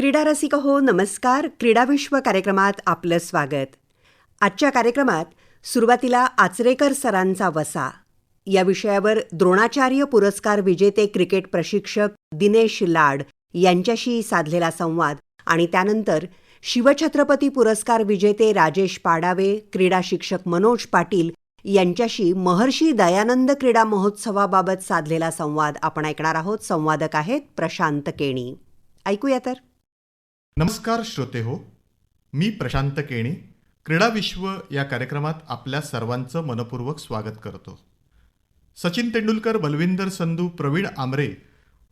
क्रीडा रसिक हो नमस्कार क्रीडाविश्व कार्यक्रमात आपलं स्वागत. आजच्या कार्यक्रमात सुरुवातीला आचरेकर सरांचा वसा. या विषयावर द्रोणाचार्य पुरस्कार विजेते क्रिकेट प्रशिक्षक दिनेश लाड यांच्याशी साधलेला संवाद आणि त्यानंतर शिवछत्रपती पुरस्कार विजेते राजेश पाडावे क्रीडा शिक्षक मनोज पाटील यांच्याशी महर्षी दयानंद क्रीडा महोत्सवाबाबत साधलेला संवाद आपण ऐकणार आहोत. संवादक आहेत प्रशांत केणी. ऐकूया तर. नमस्कार श्रोते हो मी प्रशांत केणी क्रीडा विश्व या कार्यक्रमात आपल्या सर्वांचं मनपूर्वक स्वागत करतो. सचिन तेंडुलकर बलविंदर संधू प्रवीण आमरे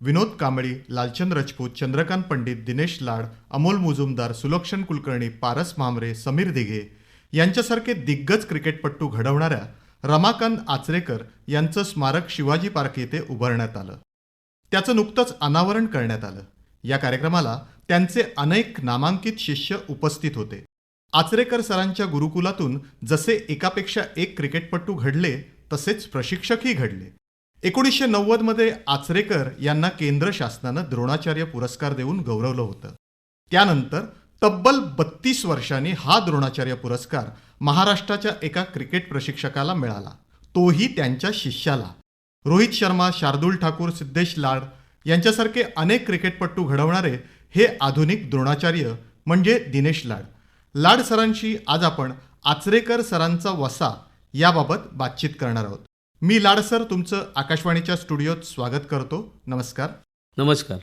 विनोद कांबळी लालचंद राजपूत चंद्रकांत पंडित दिनेश लाड अमोल मुजुमदार सुलक्षण कुलकर्णी पारस म्हामरे समीर दिघे यांच्यासारखे दिग्गज क्रिकेटपटू घडवणाऱ्या रमाकांत आचरेकर यांचं स्मारक शिवाजी पार्क येथे उभारण्यात आलं. त्याचं नुकतंच अनावरण करण्यात आलं. या कार्यक्रमाला त्यांचे अनेक नामांकित शिष्य उपस्थित होते. आचरेकर सरांच्या गुरुकुलातून जसे एकापेक्षा एक क्रिकेटपटू घडले तसेच प्रशिक्षकही घडले. एकोणीसशे नव्वदमध्ये आचरेकर यांना केंद्र शासनानं द्रोणाचार्य पुरस्कार देऊन गौरवलं होतं. त्यानंतर तब्बल बत्तीस वर्षांनी हा द्रोणाचार्य पुरस्कार महाराष्ट्राच्या एका क्रिकेट प्रशिक्षकाला मिळाला. तोही त्यांच्या शिष्याला. रोहित शर्मा शार्दूल ठाकूर सिद्धेश लाड यांच्यासारखे अनेक क्रिकेटपटू घडवणारे हे आधुनिक द्रोणाचार्य म्हणजे दिनेश लाड. लाड सरांशी आज आपण आचरेकर सरांचा वसा याबाबत बातचीत करणार आहोत. मी लाड सर तुमचं आकाशवाणीच्या स्टुडिओत स्वागत करतो. नमस्कार. नमस्कार.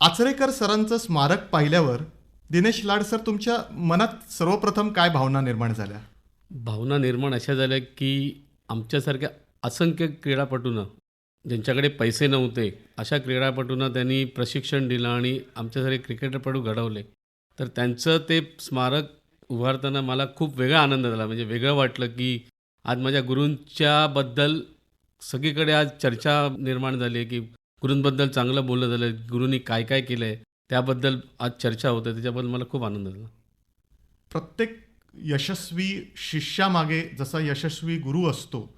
आचरेकर सरांचं स्मारक पाहिल्यावर दिनेश लाड सर तुमच्या मनात सर्वप्रथम काय भावना निर्माण झाल्या? भावना निर्माण अशा झाल्या की आमच्यासारख्या असंख्य क्रीडापटूंना ज्यांच्याकडे पैसे नव्हते अशा क्रीडापटूंना त्यांनी प्रशिक्षण दिलं आणि आमच्यासारखे क्रिकेटपटू घडवले. तर त्यांचं ते स्मारक उभारताना मला खूप वेगळा आनंद झाला. म्हणजे वेगळं वाटलं की आज माझ्या गुरूंच्याबद्दल सगळीकडे आज चर्चा निर्माण झाली आहे की गुरूंबद्दल चांगलं बोललं झालं गुरूंनी काय काय केलं आहे त्याबद्दल आज चर्चा होते त्याच्याबद्दल मला खूप आनंद झाला. प्रत्येक यशस्वी शिष्यामागे जसा यशस्वी गुरु असतो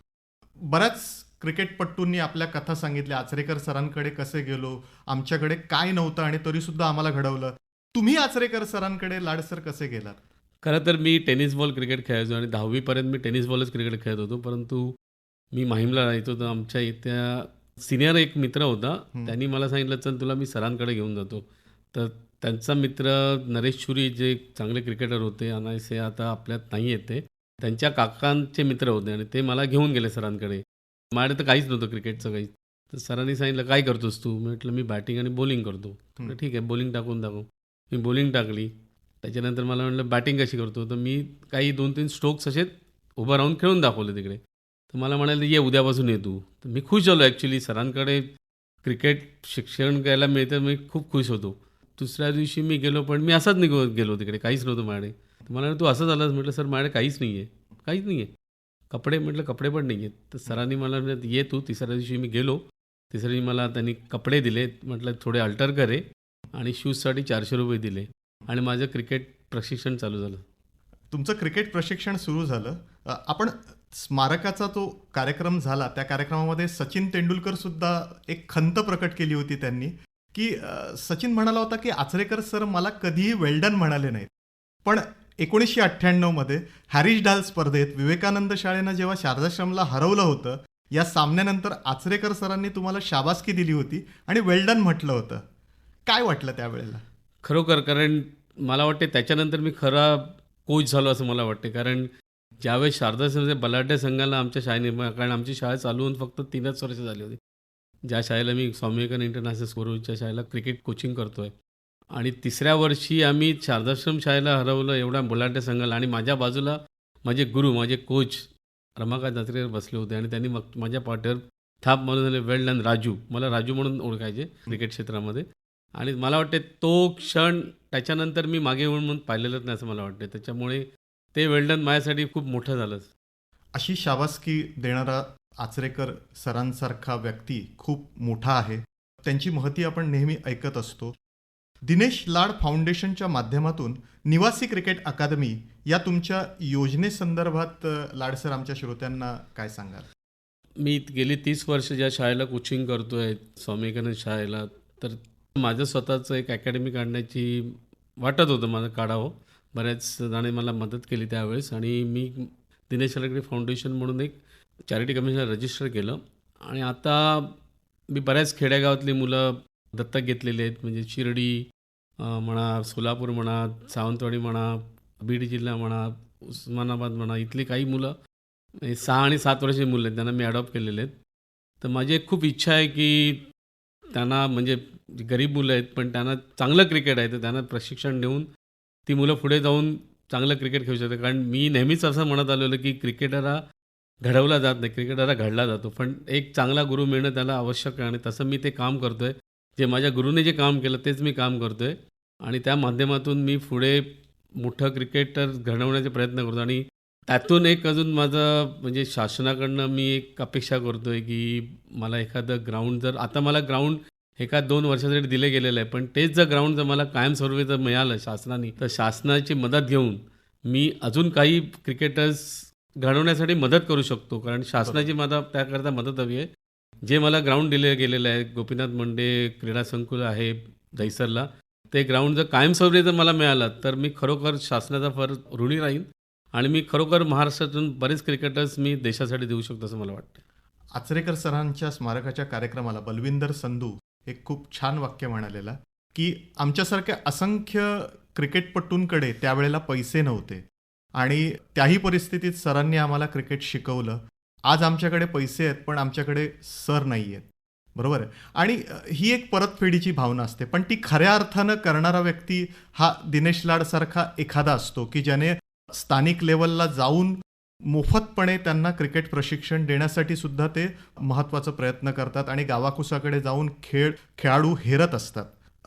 बऱ्याच क्रिकेटपटूंनी आपल्या कथा सांगितल्या. आचरेकर सरांकडे कसे गेलो? आमच्याकडे काय नव्हतं आणि तरीसुद्धा आम्हाला घडवलं. तुम्ही आचरेकर सरांकडे लाडसर कसे गेलात? खरं तर मी टेनिस बॉल क्रिकेट खेळायचो आणि दहावीपर्यंत मी टेनिस बॉलच क्रिकेट खेळत होतो. परंतु मी माहीमला राहायचो तर आमच्या इथल्या सिनियर एक मित्र होता. त्यांनी मला सांगितलं चल तुला मी सरांकडे घेऊन जातो. तर त्यांचा मित्र नरेश शुरी जे चांगले क्रिकेटर होते अनायसे आता आपल्यात नाही आहेत ते त्यांच्या काकांचे मित्र होते आणि ते मला घेऊन गेले सरांकडे. माझ्याकडे तर काहीच नव्हतं क्रिकेटचं काहीच तर सरांनी सांगितलं काय करतोस तू? म्हटलं मी बॅटिंग आणि बॉलिंग करतो. ठीक आहे बॉलिंग टाकून दाखव. मी बॉलिंग टाकली. त्याच्यानंतर मला म्हटलं बॅटिंग कशी करतो? तर मी काही दोन तीन स्ट्रोक्स असे उभं राहून खेळून दाखवले तिकडे. तर मला म्हणाले ये उद्यापासून ये तू. तर मी खुश झालो ॲक्च्युली सरांकडे क्रिकेट शिक्षण घ्यायला मिळतं मी खूप खुश होतो. दुसऱ्या दिवशी मी गेलो पण मी असाच निघो गेलो तिकडे. काहीच नव्हतं माझ्याकडे. तर मला तू असं झालंस? म्हटलं सर माझ्याकडे काहीच नाही आहे काहीच नाही आहे कपडे म्हटलं कपडे पण नाही आहेत तर सरांनी मला म्हटलं, ये तू तिसऱ्या दिवशी मी गेलो. तिसऱ्या दिवशी मला त्यांनी कपडे दिले म्हटलं थोडे अल्टर करे आणि शूजसाठी चारशे रुपये दिले. आणि माझं क्रिकेट प्रशिक्षण चालू झालं. तुमचं क्रिकेट प्रशिक्षण सुरू झालं. आपण स्मारकाचा तो कार्यक्रम झाला. त्या कार्यक्रमामध्ये सचिन तेंडुलकर सुद्धा एक खंत प्रकट केली होती त्यांनी की सचिन म्हणाला होता की आचरेकर सर मला कधीही वेल्डन म्हणाले नाहीत. पण एकोणीसशे अठ्ठ्याण्णवमध्ये हॅरिश डाल स्पर्धेत विवेकानंद शाळेनं जेव्हा शारदाश्रमला हरवलं होतं या सामन्यानंतर आचरेकर सरांनी तुम्हाला शाबासकी दिली होती आणि वेल्डन म्हटलं होतं. काय वाटलं त्यावेळेला? खरोखर कारण मला वाटते त्याच्यानंतर मी खरा कोच झालो असं मला वाटते. कारण ज्यावेळेस शारदा बलाढ्य संघाला आमच्या शाळेने कारण आमची शाळा चालू होऊन फक्त तीनच वर्ष झाली होती. ज्या शाळेला मी स्वामी विवेकानंद इंटरनॅशनल स्कूलच्या शाळेला क्रिकेट कोचिंग करतोय आणि तिसऱ्या वर्षी आम्ही शारदाश्रम शाळेला हरवलं एवढ्या बलाढ्य संघाला. आणि माझ्या बाजूला माझे गुरु माझे कोच रमाकांत जात्रेकर बसले होते आणि त्यांनी मग माझ्या पाठीवर थाप म्हणून झाले वेल डन राजू. मला राजू म्हणून ओळखायचे क्रिकेट क्षेत्रामध्ये. आणि मला वाटते तो क्षण त्याच्यानंतर मी मागे येऊन म्हणून पाहिलेलंच नाही असं मला वाटते. त्याच्यामुळे ते वेल्डन माझ्यासाठी खूप मोठं झालंच अशी शाबासकी देणारा आचरेकर सरांसारखा व्यक्ती खूप मोठा आहे. त्यांची महती आपण नेहमी ऐकत असतो. दिनेश लाड फाउंडेशनच्या माध्यमातून निवासी क्रिकेट अकादमी या तुमच्या योजनेसंदर्भात लाडसर आमच्या श्रोत्यांना काय सांगाल? मी गेली तीस वर्ष ज्या शाळेला कोचिंग करतो आहे स्वामी विवेकानंद शाळेला तर माझं स्वतःचं एक अकॅडमी काढण्याची वाटत होतं माझं काढावं. बऱ्याच जणांनी मला मदत केली त्यावेळेस आणि मी दिनेश लाडकडे फाउंडेशन म्हणून एक चॅरिटी कमिशन रजिस्टर केलं. आणि आता मी बऱ्याच खेड्यागावातली मुलं दत्तक घेतलेली आहेत म्हणजे शिर्डी म्हणा सोलापूर म्हणा सावंतवाडी म्हणा बीड जिल्हा म्हणा उस्मानाबाद म्हणा इथली काही मुलं सहा आणि सात वर्षाची मुलं आहेत त्यांना मी अडॉप्ट केलेले आहेत. तर माझी एक खूप इच्छा आहे की त्यांना म्हणजे गरीब मुलं आहेत पण त्यांना चांगलं क्रिकेट आहे तर त्यांना प्रशिक्षण देऊन ती मुलं पुढे जाऊन चांगलं क्रिकेट खेळू शकतात. कारण मी नेहमीच असं म्हणत आलेलो की क्रिकेटर हा घडवला जात नाही क्रिकेटर हा घडला जातो. पण एक चांगला गुरु मिळणं त्याला आवश्यक आहे आणि तसं मी ते काम करतो आहे जे माझ्या गुरुने जे काम केलं तेच मी काम करतो आहे आणि त्या माध्यमातून मी पुढे मोठं क्रिकेटर घडवण्याचे प्रयत्न करतो. आणि त्यातून एक अजून माझं म्हणजे शासनाकडनं मी एक अपेक्षा करतो आहे की मला एखादं ग्राउंड जर आता मला ग्राउंड एका दोन वर्षासाठी दिले गेलेलं आहे. पण तेच जर ग्राउंड जर मला कायमस्वरूपी जर मिळालं शासनाने तर शासनाची मदत घेऊन मी अजून काही क्रिकेटर्स घडवण्यासाठी मदत करू शकतो. कारण शासनाची मला त्याकरता मदत हवी आहे. जे मला ग्राउंड दिले गेलेलं आहे गोपीनाथ मुंडे क्रीडा संकुल आहे दहिसरला ते ग्राउंड जर कायमस्वरूपी जर मला मिळालं तर मी खरोखर शासनाचा फार ऋणी राहीन आणि मी खरोखर महाराष्ट्रातून बरेच क्रिकेटर्स मी देशासाठी देऊ शकतो असं मला वाटतं. आचरेकर सरांच्या स्मारकाच्या कार्यक्रमाला बलविंदर संधू एक खूप छान वाक्य म्हणालेलं की आमच्यासारख्या असंख्य क्रिकेटपटूंकडे त्यावेळेला पैसे नव्हते आणि त्याही परिस्थितीत सरांनी आम्हाला क्रिकेट शिकवलं आज आमच्याकडे पैसे आहेत पण आमच्याकडे सर नाही आहेत बरोबर आहे? आणि ही एक परतफेडीची भावना असते. पण ती खऱ्या अर्थानं करणारा व्यक्ती हा दिनेश लाडसारखा एखादा असतो की ज्याने स्थानिक लेवलला जाऊन मोफतपणे त्यांना क्रिकेट प्रशिक्षण देण्यासाठी सुद्धा ते महत्त्वाचा प्रयत्न करतात आणि गावाकुसाकडे जाऊन खेळ खेळाडू हेरत असतात.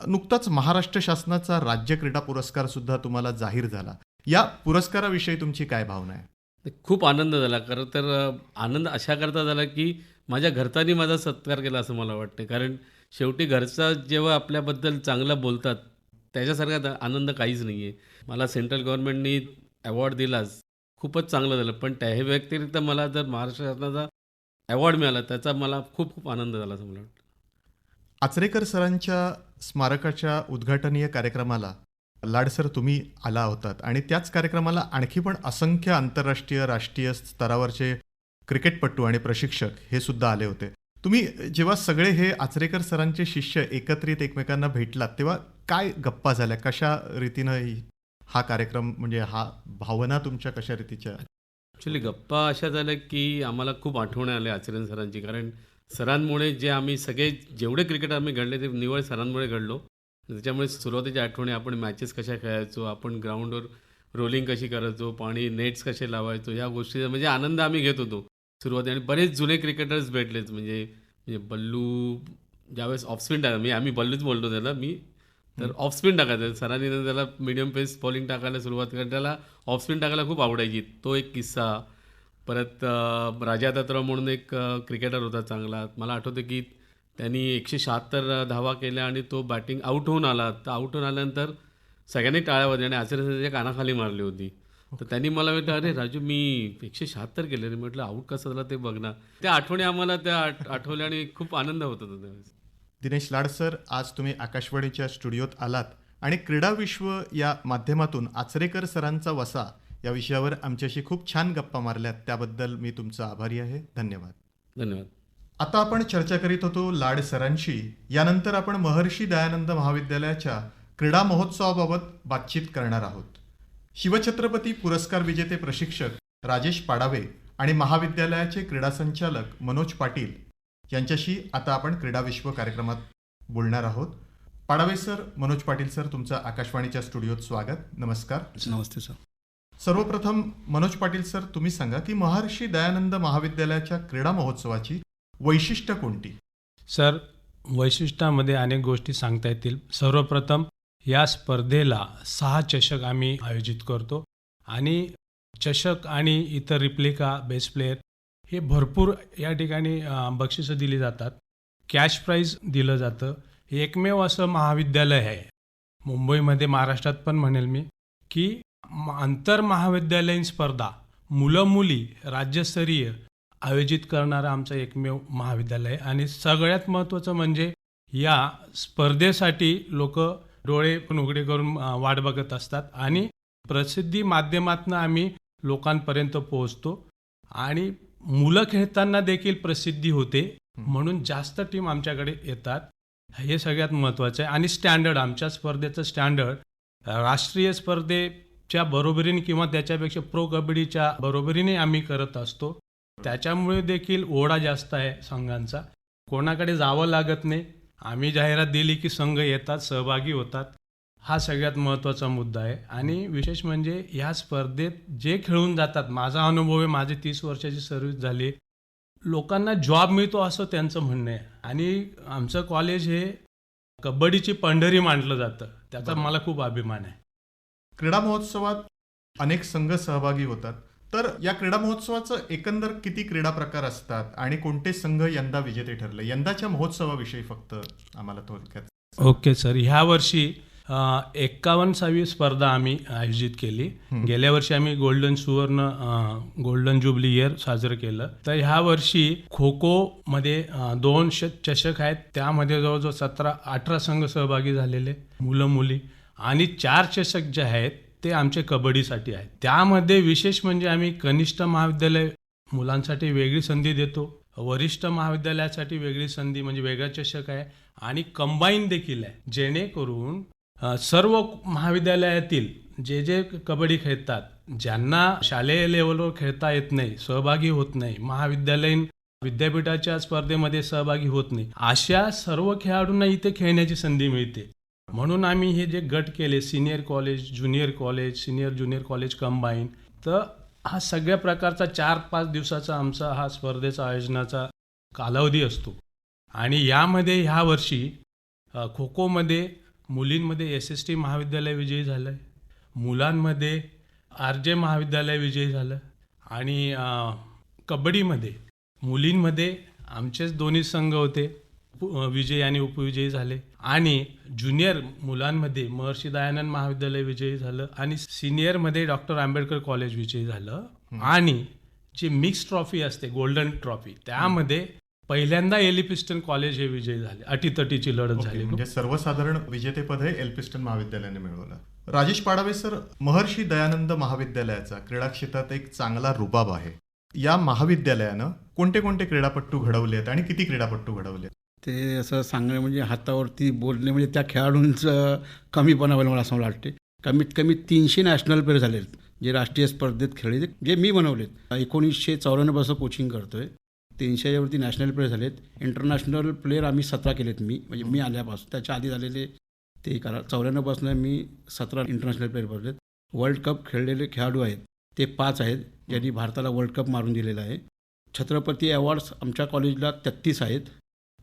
नुकताच महाराष्ट्र शासनाचा राज्य क्रीडा पुरस्कार सुद्धा तुम्हाला जाहीर झाला. या पुरस्काराविषयी तुमची काय भावना आहे? खूप आनंद झाला. खरं तर आनंद अशा करता झाला की माझ्या घरच्यांनी माझा सत्कार केला असं मला वाटते. कारण शेवटी घरचा जेव्हा आपल्याबद्दल चांगलं बोलतात त्याच्यासारखा आनंद काहीच नाही आहे मला सेंट्रल गव्हर्नमेंटनी अवॉर्ड दिलाच. खूपच चांगलं झालं. पण त्या व्यतिरिक्त मला जर महाराष्ट्र शासनाचा अवॉर्ड मिळाला त्याचा मला खूप खूप आनंद झाला असं मला वाटतं. आचरेकर सरांच्या स्मारकाच्या उद्घाटनीय कार्यक्रमाला लाडसर तुम्ही आला होतात. आणि त्याच कार्यक्रमाला आणखी पण असंख्य आंतरराष्ट्रीय राष्ट्रीय स्तरावरचे क्रिकेटपटू आणि प्रशिक्षक हे सुद्धा आले होते. तुम्ही जेव्हा सगळे हे आचरेकर सरांचे शिष्य एकत्रित एकमेकांना भेटलात तेव्हा काय गप्पा झाल्या? कशा रीतीनं हा कार्यक्रम म्हणजे हा भावना तुमच्या कशा रीतीच्या? ॲक्च्युली गप्पा अशा झाल्या की आम्हाला खूप आठवण आल्या आचरण सरांची. कारण सरांमुळे जे आम्ही सगळे जेवढे क्रिकेट आम्ही घडले ते निवळ सरांमुळे घडलो. त्याच्यामुळे सुरुवातीच्या आठवणी आपण मॅचेस कशा खेळायचो आपण ग्राउंडवर रोलिंग कशी करायचो पाणी नेट्स कसे लावायचो या गोष्टीचा म्हणजे आनंद आम्ही घेत होतो सुरुवाती. आणि बरेच जुने क्रिकेटर्स भेटलेत म्हणजे म्हणजे बल्लू ज्यावेळेस ऑफस्पिन टाका मी आम्ही बल्लूच बोलतो त्याला मी. तर ऑफस्पिन टाकायचं सरांनी त्याला मीडियम पेस बॉलिंग टाकायला सुरुवात केली. त्याला ऑफस्पिन टाकायला खूप आवडायची. तो एक किस्सा. परत राजा दत्तराव म्हणून एक क्रिकेटर होता चांगला. मला आठवतं की त्यांनी एकशे शहात्तर धावा केल्या आणि तो बॅटिंग आऊट होऊन आला. तर आऊट होऊन आल्यानंतर सगळ्यांनी टाळ्या वाजल्या आणि आचार्य त्याच्या कानाखाली मारली होती. तर त्यांनी मला म्हटलं अरे राजू मी एकशे शहात्तर केले. रे म्हटलं आऊट कसं झालं ते बघ ना. त्या आठवणी आम्हाला त्या आठ आठवल्या आणि खूप आनंद होत होता त्यावेळेस. दिनेश लाड सर आज तुम्ही आकाशवाणीच्या स्टुडिओत आलात आणि क्रीडा विश्व या माध्यमातून आचरेकर सरांचा वसा या विषयावर आमच्याशी खूप छान गप्पा मारल्यात. त्याबद्दल मी तुमचा आभारी आहे. धन्यवाद. धन्यवाद. आता आपण चर्चा करीत होतो लाड सरांशी. यानंतर आपण महर्षी दयानंद महाविद्यालयाच्या क्रीडा महोत्सवाबाबत बातचीत करणार आहोत. शिवछत्रपती पुरस्कार विजेते प्रशिक्षक राजेश पाडावे आणि महाविद्यालयाचे क्रीडा संचालक मनोज पाटील यांच्याशी आता आपण क्रीडा विश्व कार्यक्रमात बोलणार आहोत. पाडावे सर मनोज पाटील सर तुमचं आकाशवाणीच्या स्टुडिओत स्वागत. नमस्कार. नमस्ते सर. सर्वप्रथम मनोज पाटील सर तुम्ही सांगा की महर्षी दयानंद महाविद्यालयाच्या क्रीडा महोत्सवाची वैशिष्ट्य कोणती? सर वैशिष्ट्यामध्ये अनेक गोष्टी सांगता येतील. सर्वप्रथम या स्पर्धेला सहा चषक आम्ही आयोजित करतो आणि चषक आणि इतर रिप्लिका बेस्ट प्लेयर हे भरपूर या ठिकाणी बक्षिसं दिली जातात. कॅश प्राईज दिलं जातं. हे एकमेव असं महाविद्यालय आहे. मुंबईमध्ये महाराष्ट्रात पण म्हणेल मी की आंतरमहाविद्यालयीन स्पर्धा मुलं मुली राज्यस्तरीय आयोजित करणारं आमचं एकमेव महाविद्यालय. आहे आणि सगळ्यात महत्त्वाचं म्हणजे या स्पर्धेसाठी लोक डोळे पण उघडे करून वाट बघत असतात. आणि प्रसिद्धी माध्यमातनं आम्ही लोकांपर्यंत पोहोचतो. आणि मुलं खेळताना देखील प्रसिद्धी होते. म्हणून जास्त टीम आमच्याकडे येतात. हे सगळ्यात महत्त्वाचं आहे. आणि स्टँडर्ड आमच्या स्पर्धेचं स्टँडर्ड राष्ट्रीय स्पर्धेच्या बरोबरीने किंवा त्याच्यापेक्षा प्रो कबड्डीच्या बरोबरीने आम्ही करत असतो. त्याच्यामुळे देखील ओढा जास्त आहे संघांचा. कोणाकडे जावं लागत नाही. आम्ही जाहिरात दिली की संघ येतात सहभागी होतात. हा सगळ्यात महत्त्वाचा मुद्दा आहे. आणि विशेष म्हणजे ह्या स्पर्धेत जे खेळून जातात माझा अनुभव आहे माझी तीस वर्षाची सर्व्हिस झाली. लोकांना जॉब मिळतो असं त्यांचं म्हणणं आहे. आणि आमचं कॉलेज हे कबड्डीची पंढरी मानलं जातं. त्याचा. मला खूप अभिमान आहे. क्रीडा महोत्सवात अनेक संघ सहभागी होतात. तर या क्रीडा महोत्सवाचं एकंदर किती क्रीडा प्रकार असतात आणि कोणते संघ यंदा विजेते ठरले? यंदाच्या महोत्सवाविषयी फक्त आम्हाला थोडक्यात ओके सर. ह्या वर्षी एक्कावन्नसावी स्पर्धा आम्ही आयोजित केली. गेल्या वर्षी आम्ही गोल्डन सुवर्ण गोल्डन जुबली इयर साजरं केलं. तर ह्या वर्षी खो खो मध्ये दोन चषक आहेत. त्यामध्ये जवळजवळ सतरा अठरा संघ सहभागी झालेले मुलं मुली आणि चार चषक जे आहेत ते आमचे कबड्डीसाठी आहेत. त्यामध्ये विशेष म्हणजे आम्ही कनिष्ठ महाविद्यालय मुलांसाठी वेगळी संधी देतो. वरिष्ठ महाविद्यालयासाठी वेगळी संधी म्हणजे वेगळा चषक आहे. आणि कंबाईन देखील आहे. जेणेकरून सर्व महाविद्यालयातील जे जे कबड्डी खेळतात ज्यांना शालेय लेवलवर खेळता येत नाही सहभागी होत नाही महाविद्यालयीन विद्यापीठाच्या स्पर्धेमध्ये सहभागी होत नाही अशा सर्व खेळाडूंना इथे खेळण्याची संधी मिळते. म्हणून आम्ही हे जे गट केले senior college junior college senior junior college combine तर हा सगळ्या प्रकारचा चार पाच दिवसाचा आमचा हा स्पर्धेचा आयोजनाचा कालावधी असतो. आणि यामध्ये ह्या वर्षी खो खोमध्ये मुलींमध्ये एस एस टी महाविद्यालय विजयी झालं आहे मुलांमध्ये आर जे महाविद्यालय विजयी झालं आणि कबड्डीमध्ये मुलींमध्ये आमचेच दोन्ही संघ होते उप- विजयी आणि उपविजयी झाले. आणि ज्युनियर मुलांमध्ये महर्षी दयानंद महाविद्यालय विजयी झालं आणि सिनियरमध्ये डॉक्टर आंबेडकर कॉलेज विजयी झालं. आणि जी मिक्स ट्रॉफी असते गोल्डन ट्रॉफी त्यामध्ये पहिल्यांदा एलिपिस्टन कॉलेज हे विजयी झाले. अटीतटीची लढत झाली. म्हणजे सर्वसाधारण विजेतेपद हे एल्पिस्टन महाविद्यालयाने मिळवलं. राजेश पाडावे सर महर्षी दयानंद महाविद्यालयाचा क्रीडा क्षेत्रात एक चांगला रुबाब आहे. या महाविद्यालयानं कोणते कोणते क्रीडापट्टू घडवले आहेत आणि किती क्रीडापट्टू घडवले आहेत? ते असं सांगणे म्हणजे हातावरती बोलणे म्हणजे त्या खेळाडूंचं कमीपणा होईल मला असं वाटते. कमीत कमी तीनशे नॅशनल प्लेयर झालेत जे राष्ट्रीय स्पर्धेत खेळले जे मी बनवलेत. एकोणीसशे चौऱ्याण्णवपासून कोचिंग करतो आहे तीनशेवरती नॅशनल प्लेयर झालेत. इंटरनॅशनल प्लेयर आम्ही सतरा केलेत मी. म्हणजे मी आल्यापासून त्याच्या आधी झालेले ते करा चौऱ्याण्णवपासून मी सतरा इंटरनॅशनल प्लेयर बनवलेत. वर्ल्ड कप खेळलेले खेळाडू आहेत. ते पाच आहेत ज्यांनी भारताला वर्ल्ड कप मारून दिलेला आहे. छत्रपती अवॉर्ड्स आमच्या कॉलेजला तेहत्तीस आहेत.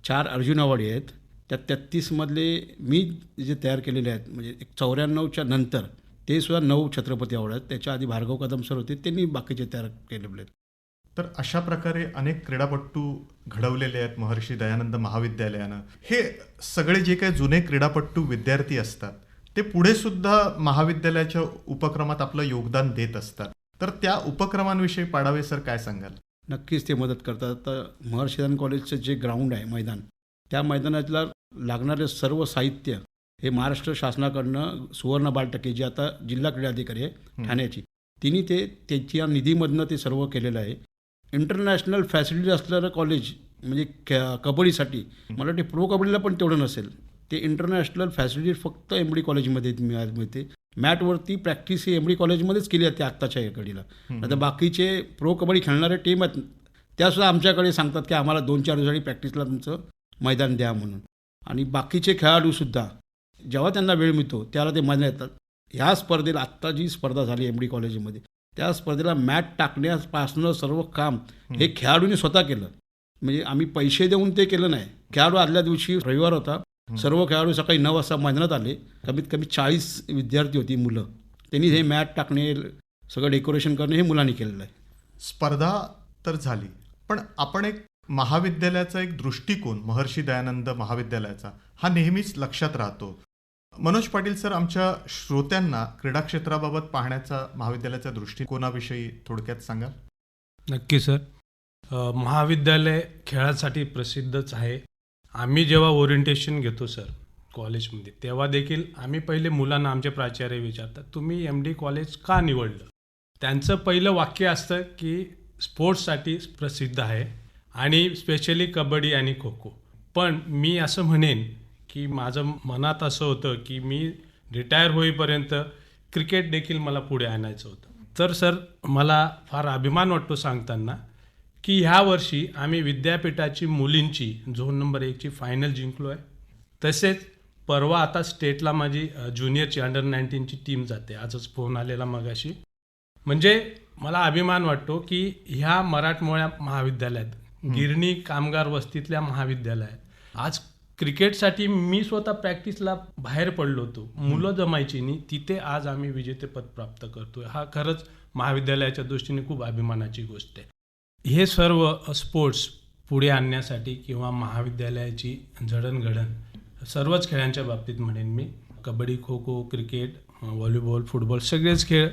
चार अर्जुन अवॉर्ड आहेत. त्या तेहत्तीसमधले मी जे तयार केलेले आहेत म्हणजे एक चौऱ्याण्णवच्या नंतर ते सुद्धा नऊ छत्रपती अवॉर्ड आहेत. त्याच्या आधी भार्गव कदम सर होते त्यांनी बाकीचे तयार केलेले आहेत. तर अशा प्रकारे अनेक क्रीडापट्टू घडवलेले आहेत महर्षी दयानंद महाविद्यालयानं. हे सगळे जे काही जुने क्रीडापट्टू विद्यार्थी असतात ते पुढे सुद्धा महाविद्यालयाच्या उपक्रमात आपलं योगदान देत असतात. तर त्या उपक्रमांविषयी पाडावे सर काय सांगाल? नक्कीच ते मदत करतात. तर महर्षिदान कॉलेजचं जे ग्राउंड आहे मैदान त्या मैदानातला लागणारे सर्व साहित्य हे महाराष्ट्र शासनाकडनं सुवर्ण बालटके जे आता जिल्हा क्रीडा अधिकारी आहे ठाण्याची तिने ते त्यांच्या निधीमधनं ते सर्व केलेलं आहे. इंटरनॅशनल फॅसिलिटी असलेलं कॉलेज म्हणजे क कबड्डीसाठी मला वाटते प्रो कबड्डीला पण तेवढं नसेल. ते इंटरनॅशनल फॅसिलिटी फक्त एम डी कॉलेजमध्ये मिळा मिळते. मॅटवरती प्रॅक्टिस ही एम डी कॉलेजमध्येच केली जाते आत्ताच्या या घडीला. आता बाकीचे प्रो कबड्डी खेळणारे टीम आहेत त्यासुद्धा आमच्याकडे सांगतात की आम्हाला दोन चार दिवसांनी प्रॅक्टिसला तुमचं मैदान द्या म्हणून. आणि बाकीचे खेळाडूसुद्धा जेव्हा त्यांना वेळ मिळतो त्याला ते मैदान येतात. ह्या स्पर्धेला आत्ता जी स्पर्धा झाली एम डी कॉलेजमध्ये त्या स्पर्धेला मॅट टाकण्यापासनं सर्व काम हे खेळाडूंनी स्वतः केलं. म्हणजे आम्ही पैसे देऊन ते केलं नाही. खेळाडू आदल्या दिवशी रविवार होता. सर्व खेळाडू सकाळी नऊ वाजता मैदानात आले. कमीत कमी चाळीस विद्यार्थी होती मुलं. त्यांनी हे मॅट टाकणे सगळं डेकोरेशन करणे हे मुलांनी केलेलं आहे. स्पर्धा तर झाली पण आपण एक महाविद्यालयाचा एक दृष्टिकोन महर्षी दयानंद महाविद्यालयाचा हा नेहमीच लक्षात राहतो. मनोज पाटील सर आमच्या श्रोत्यांना क्रीडा क्षेत्राबाबत पाहण्याचा महाविद्यालयाच्या दृष्टिकोनाविषयी थोडक्यात सांगाल? नक्की सर. महाविद्यालय खेळासाठी प्रसिद्धच आहे. आम्ही जेव्हा ओरिएंटेशन घेतो सर कॉलेजमध्ये तेव्हा देखील आम्ही पहिले मुलांना आमचे प्राचार्य विचारतात तुम्ही एम डी कॉलेज का निवडलं? त्यांचं पहिलं वाक्य असतं की स्पोर्ट्ससाठी प्रसिद्ध आहे आणि स्पेशली कबड्डी आणि खो खो. पण मी असं म्हणेन की माझं मनात असं होतं की मी रिटायर होईपर्यंत क्रिकेट देखील मला पुढे आणायचं होतं. तर सर मला फार अभिमान वाटतो सांगताना की ह्या वर्षी आम्ही विद्यापीठाची मुलींची झोन नंबर एकची फायनल जिंकलो आहे तसेच परवा आता स्टेटला माझी ज्युनियरची अंडर नाईन्टीनची टीम जाते. आजच फोन आलेला मगाशी. म्हणजे मला अभिमान वाटतो की ह्या मराठमोळ्या महाविद्यालयात गिरणी कामगार वस्तीतल्या महाविद्यालयात आज क्रिकेटसाठी मी स्वतः प्रॅक्टिसला बाहेर पडलो होतो. मुलं जमायची नाही तिथे आज आम्ही विजेतेपद प्राप्त करतोय. हा खरंच महाविद्यालयाच्या दृष्टीने खूप अभिमानाची गोष्ट आहे. हे सर्व स्पोर्ट्स पुढे आणण्यासाठी किंवा महाविद्यालयाची जडणघडण सर्वच खेळांच्या बाबतीत म्हणेन मी. Kabaddi kho kho cricket volleyball football सगळेच खेळ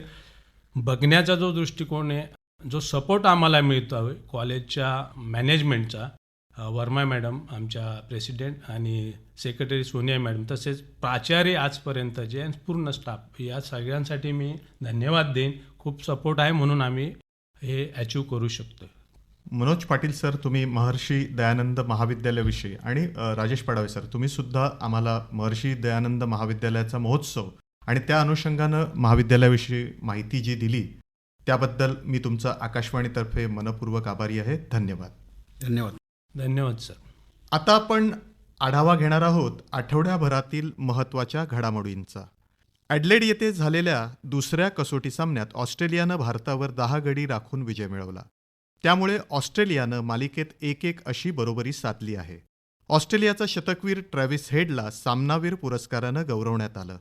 बघण्याचा जो दृष्टिकोन आहे जो सपोर्ट आम्हाला मिळतो आहे कॉलेजच्या मॅनेजमेंटचा वर्मा मॅडम आमच्या प्रेसिडेंट आणि सेक्रेटरी सोनिया मॅडम तसेच प्राचार्य आजपर्यंत जे आणि पूर्ण स्टाफ या सगळ्यांसाठी मी धन्यवाद देईन. खूप सपोर्ट आहे म्हणून आम्ही हे अचीव करू शकतो मनोज पाटील सर तुम्ही महर्षी दयानंद महाविद्यालयाविषयी आणि राजेश पाडावे सर तुम्ही सुद्धा आम्हाला महर्षी दयानंद महाविद्यालयाचा महोत्सव आणि त्या अनुषंगानं महाविद्यालयाविषयी माहिती जी दिली त्याबद्दल मी तुमचा आकाशवाणीतर्फे मनपूर्वक आभारी आहे. धन्यवाद. धन्यवाद. धन्यवाद सर. आता आपण आढावा घेणार आहोत आठवड्याभरातील महत्त्वाच्या घडामोडींचा. ॲडलेड येथे झालेल्या दुसऱ्या कसोटी सामन्यात ऑस्ट्रेलियानं भारतावर दहा गडी राखून विजय मिळवला. त्यामुळे ऑस्ट्रेलियानं मालिकेत एक एक अशी बरोबरी साधली आहे. ऑस्ट्रेलियाचा शतकवीर ट्रॅव्हिस हेडला सामनावीर पुरस्कारानं गौरवण्यात आलं.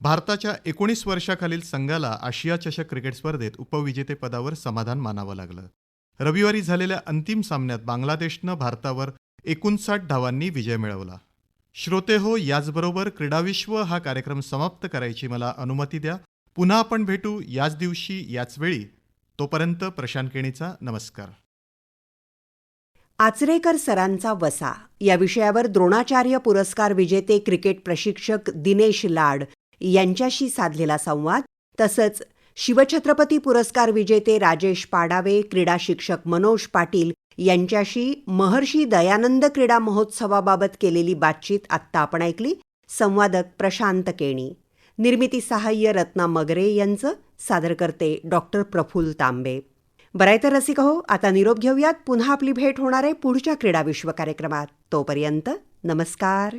भारताच्या एकोणीस वर्षाखालील संघाला आशिया चषक क्रिकेट स्पर्धेत उपविजेतेपदावर समाधान मानावं लागलं. रविवारी झालेल्या अंतिम सामन्यात बांगलादेशनं भारतावर एकोणसाठ धावांनी विजय मिळवला. श्रोते हो याचबरोबर क्रीडाविश्व हा कार्यक्रम समाप्त करायची मला अनुमती द्या. पुन्हा आपण भेटू याच दिवशी याच वेळी. तोपर्यंत प्रशांत केणीचा नमस्कार. आचरेकर सरांचा वसा. या विषयावर द्रोणाचार्य पुरस्कार विजेते क्रिकेट प्रशिक्षक दिनेश लाड यांच्याशी साधलेला संवाद. तसंच शिवछत्रपती पुरस्कार विजेते राजेश पाडावे क्रीडा शिक्षक मनोज पाटील यांच्याशी महर्षी दयानंद क्रीडा महोत्सवाबाबत केलेली बातचीत आत्ता आपण ऐकली. संवादक प्रशांत केणी. निर्मिती सहाय्य रत्ना मगरे यांचं सादर करते डॉक्टर प्रफुल्ल तांबे. बराय तर रसिक हो आता निरोप घेऊयात. पुन्हा आपली भेट होणार आहे पुढच्या क्रीडा विश्व कार्यक्रमात. तोपर्यंत नमस्कार.